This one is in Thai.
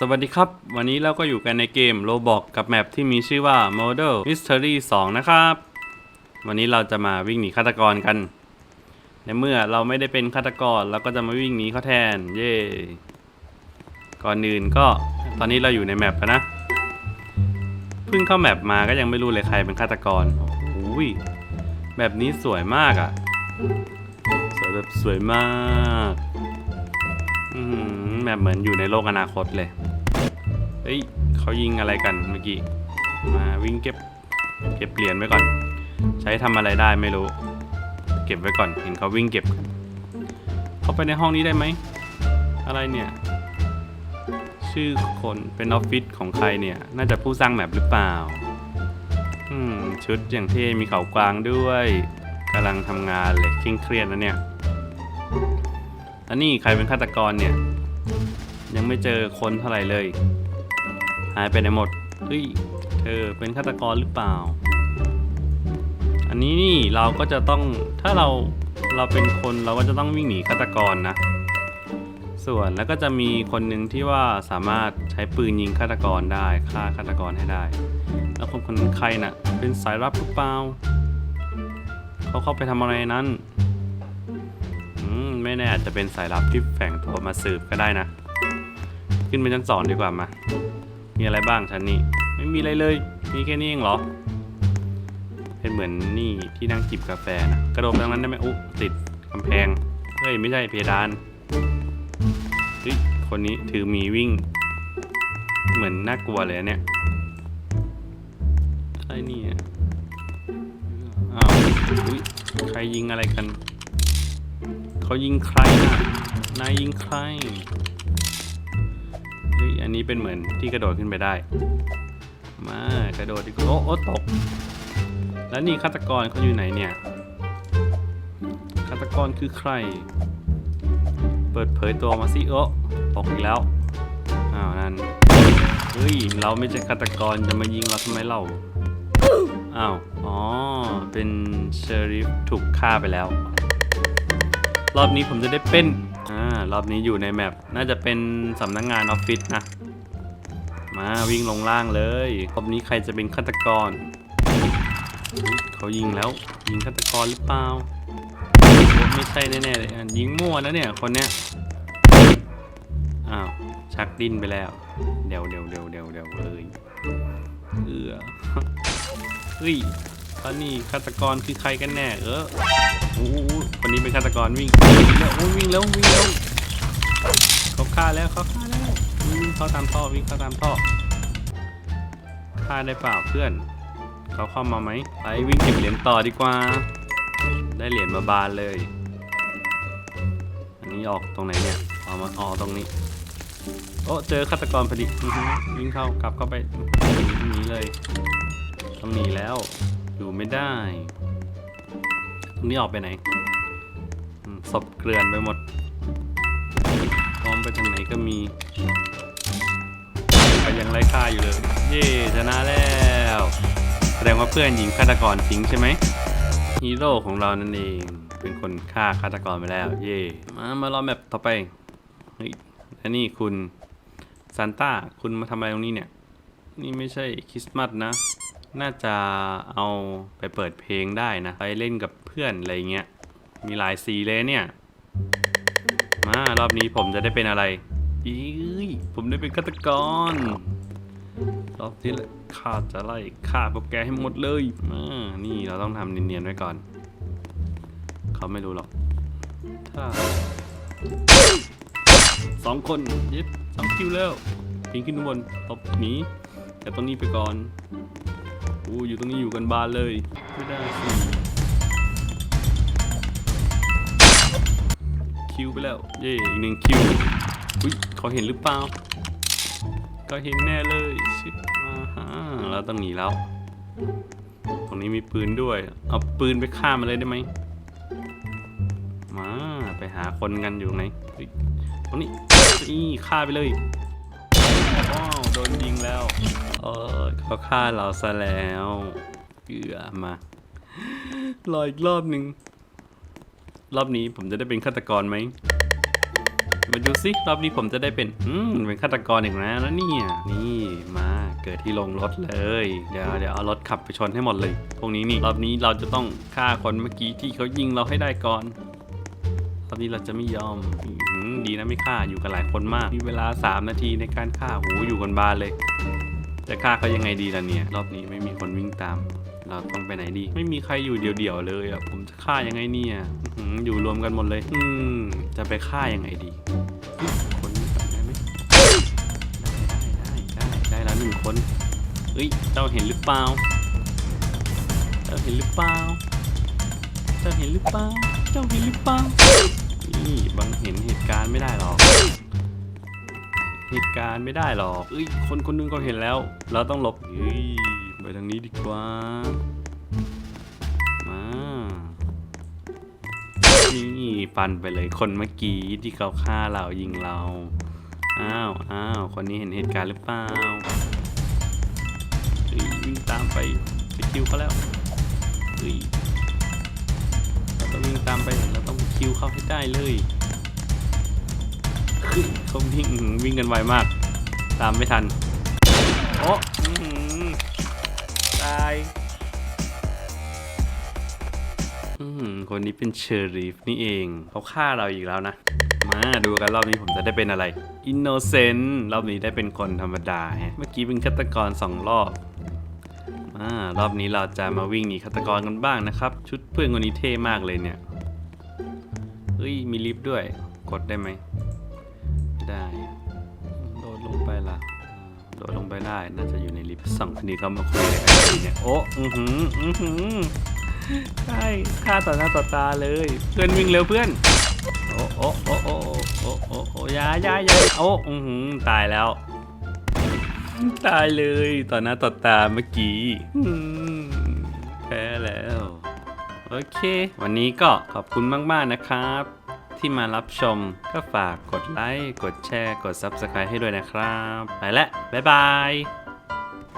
สวัสดีครับ วันนี้เราก็อยู่กันในเกม Roblox กับแมปที่มีชื่อว่า Model Mystery 2 นะครับ วันนี้เราจะมาวิ่งหนีฆาตกรกัน ในเมื่อเราไม่ได้เป็นฆาตกรเราก็จะมาวิ่งหนีเขาแทน เย่ก่อนอื่นก็ตอนนี้เราอยู่ในแมปแล้วนะ เพิ่งเข้าแมปมาก็ยังไม่รู้เลยใครเป็นฆาตกรโอ้โหแบบนี้สวยมากอะ่ะ สวยแบบสวยมากอืมแบบเหมือนอยู่ในโลกอนาคตเลย เฮ้ยเขายิงอะไรกันเมื่อกี้ มาวิ่งเก็บ เก็บเหรียญไว้ก่อน ใช้ทำอะไรได้ไม่รู้ เก็บไว้ก่อน เห็นเขาวิ่งเก็บ เขาไปในห้องนี้ได้ไหม อะไรเนี่ย ชื่อคนเป็นออฟฟิศของใครเนี่ย น่าจะผู้สร้างแมปหรือเปล่า อืม ชุดอย่างเท่มีเขากวางด้วยกำลังทำงานเลยเคร่งเครียดนะเนี่ยอันนี้ใครเป็นฆาตกรเนี่ย ยังไม่เจอคนเท่าไหร่เลย หายไปไหนหมดเฮ้ยเธอเป็นฆาตกรหรือเปล่า อันนี้นี่เราก็จะต้องถ้าเราเราเป็นคนเราก็จะต้องวิ่งหนีฆาตกรนะ ส่วนแล้วก็จะมีคนหนึ่งที่ว่าสามารถใช้ปืนยิงฆาตกรได้ฆ่าฆาตกรให้ได้ แล้วคนคนนั้นใครน่ะ เป็นสายลับหรือเปล่าเขาเข้าไปทำอะไรนั้นอืมไม่แน่อาจจะเป็นสายลับที่แฝงตัวมาสืบก็ได้นะ ขึ้นไปชั้นสองดีกว่ามา มีอะไรบ้างชั้นนี้ ไม่มีอะไรเลย มีแค่นี้เองเหรอ เป็นเหมือนนี่ที่นั่งจิบกาแฟนะกระโดดตรงนั้นได้ไหมอุ๊ติดกำแพง เฮ้ย ไม่ใช่เพดานเฮ้ยคนนี้ถือมีวิ่ง เหมือนน่ากลัวเลยอะเนี่ยอะไรนี่อ้าวอุ๊ยใครยิงอะไรกัน เขายิงใครนะนายยิงใคร อันนี้เป็นเหมือนที่กระโดดขึ้นไปได้ มากระโดดดีกว่าโอ้โอ้ตก แล้วนี่ฆาตกรเขาอยู่ไหนเนี่ยฆาตกรคือใคร เปิดเผยตัวมาสิโอ้ตกอีกแล้วอ้าวนั่นเฮ้ยเราไม่ใช่ฆาตกรจะมายิงเราทำไมเล่าอ้าวอ๋อเป็นเชอริฟถูกฆ่าไปแล้ว รอบนี้ผมจะได้เป็น อ่ารอบนี้อยู่ในแมปน่าจะเป็นสำนักงงานออฟฟิศนะ มาวิ่งลงล่างเลยรอบนี้ใครจะเป็นฆาตกร เขายิงแล้ว ยิงฆาตกรหรือเปล่า ไม่ใช่แน่ๆเลยยิงมั่วนะเนี่ยคนเนี้ยอ้าวชักดิ้นไปแล้ว เดี๋ยวเดี๋ยวเดี๋ยวเดี๋ยวเดี๋ยวเลยเออเฮ้ย ตอนนี้ฆาตกรคือใครกันแน่เออโอ้โหคนนี้เป็นฆาตกรวิ่งวิ่งแล้ววิ่งแล้ววิ่งแล้วเขาฆ่าแล้วเขาฆ่าแล้ววิ่งเข้าตามท่อวิ่งเข้าตามท่อฆ่าได้เปล่าเพื่อนเขาเข้ามาไหมไปวิ่งเก็บเหรียญต่อดีกว่า ได้เหรียญมาบานเลย อันนี้ออกตรงไหนเนี่ยออกมาออกตรงนี้โอ้เจอฆาตกรพอดีวิ่งเข้ากลับเข้าไปหนีเลยต้องหนีแล้ว อยู่ไม่ได้ตรงนี้ออกไปไหนศพเกลื่อนไปหมดพร้อมไปทางไหนก็มีก็ยังไล่ฆ่าอยู่เลย เย่ชนะแล้ว แสดงว่าเพื่อนยิงฆาตกรทิ้งใช่ไหมฮีโร่ของเรานั่นเอง เป็นคนฆ่าฆาตกรไปแล้ว เย่มามารอแมปต่อไปเฮ้ยและนี่คุณซานต้า คุณมาทำอะไรตรงนี้เนี่ย นี่ไม่ใช่คริสต์มาสนะ น่าจะเอาไปเปิดเพลงได้นะ ไปเล่นกับเพื่อนอะไรเงี้ย มีหลายสีเลยเนี่ย มารอบนี้ผมจะได้เป็นอะไรอียผมได้เป็นฆาตกร รอบที่แล้วข้าจะไล่ฆ่าพวกแกให้หมดเลยมานี่เราต้องทำเนียนๆไว้ก่อน เขาไม่รู้หรอก ถ้าสองคนเย็ดสองคิวแล้วปีนขึ้นบนตบหนีแต่ตรงนี้ไปก่อน อู้อยู่ตรงนี้อยู่กันบานเลย ไม่ได้สิคิวไปแล้ว เย่อีกหนึ่งคิวอุ้ยเขาเห็นหรือเปล่าก็เห็นแน่เลยชิบมาฮะเราต้องหนีแล้ว ตรงนี้มีปืนด้วย เอาปืนไปฆ่ามันเลยได้ไหมมาไปหาคนกันอยู่ไหนตรงนี้นี่ฆ่าไปเลยาวโดนยิงแล้ว เออเขาฆ่าเราซะแล้วเกือมารออีกรอบหนึ่งรอบนี้ผมจะได้เป็นฆาตกรไหมมาดูสิรอบนี้ผมจะได้เป็นอืมเป็นฆาตกรอีกนะแล้วนะเนี่ยนี่มาเกิดที่ลงรถเลยเดี๋ยวเดี๋ยวเอารถขับไปชนให้หมดเลย พวกนี้นี่รอบนี้เราจะต้องฆ่าคนเมื่อกี้ที่เขายิงเราให้ได้ก่อน รอบนี้เราจะไม่ยอมอดีนะไม่ฆ่าอยู่กันหลายคนมาก มีเวลา 3 นาทีในการฆ่าหูอยู่กันบานเลย จะฆ่าเขายังไงดีล่ะเนี่ย รอบนี้ไม่มีคนวิ่งตาม เราต้องไปไหนดี ไม่มีใครอยู่เดี่ยวๆเลยอะ ผมจะฆ่ายังไงเนี่ยออหืออยู่รวมกันหมดเลย อืม จะไปฆ่ายังไงดี คนนี้ก่อนได้ไหมได้ได้ได้ได้ได้แล้วหนึ่งคนเฮ้ยเจ้าเห็นหรือเปล่าเจ้าเห็นหรือเปล่าเจ้าเห็นหรือเปล่า จ้าเห็นหรือเปล่านี่บังเห็นเหตุการณ์ไม่ได้หรอก เหตุการณ์ไม่ได้หรอกเอ้ยคนคนหนึงก็เห็นแล้ว เราต้องหลบเฮ้ยไปทางนี้ดีกว่า มานี่ฟันไปเลยคนเมื่อกี้ที่เขาฆ่าเรายิงเรา อ้าวอ้าวคนนี้เห็นเหตุการณ์หรือเปล่าเฮ้ยวิ่งตามไปไปคิวเขาแล้วเฮ้ย เราต้องวิ่งตามไปเราต้องคิวเข้าให้ได้เลยเขาวิ่งวิ่งกันไวมาก ตามไม่ทันโอ้อื้อหือตายคนนี้เป็นเชอรีฟนี่เองเขาฆ่าเราอีกแล้วนะ มาดูกันรอบนี้ผมจะได้เป็นอะไร อินโนเซนต์รอบนี้ได้เป็นคนธรรมดาฮะเมื่อกี้เป็นฆาตกรสองรอบารอบนี้เราจะมาวิ่งหนีฆาตกรกันบ้างนะครับ ชุดเพื่อนคนนี้เท่มากเลยเนี่ยเฮ้ยมีลิฟต์ด้วย กดได้ไหมไม่ได้โดดลงไปละโดดลงไปได้น่าจะอยู่ในลิฟต์สองคนนี้เขามาคุยอะไรกันเนี่ยโอ้อือหืออือหือใช่ฆ่าต่อหน้าต่อตาเลยเพื่อนวิ่งเร็วเพื่อนโอ้โอ้โอ้โอ้โอ้โอ้โอ้ยายายาโอ้อือหือตายแล้ว ตายเลยต่อหน้าต่อตาเมื่อกี้อืมแพ้แล้ว โอเค วันนี้ก็ขอบคุณมาก ๆ นะครับ ที่มารับชมก็ฝากกดไลค์ กดแชร์ กด Subscribe ให้ด้วยนะครับ ไปแล้วบ๊ายบาย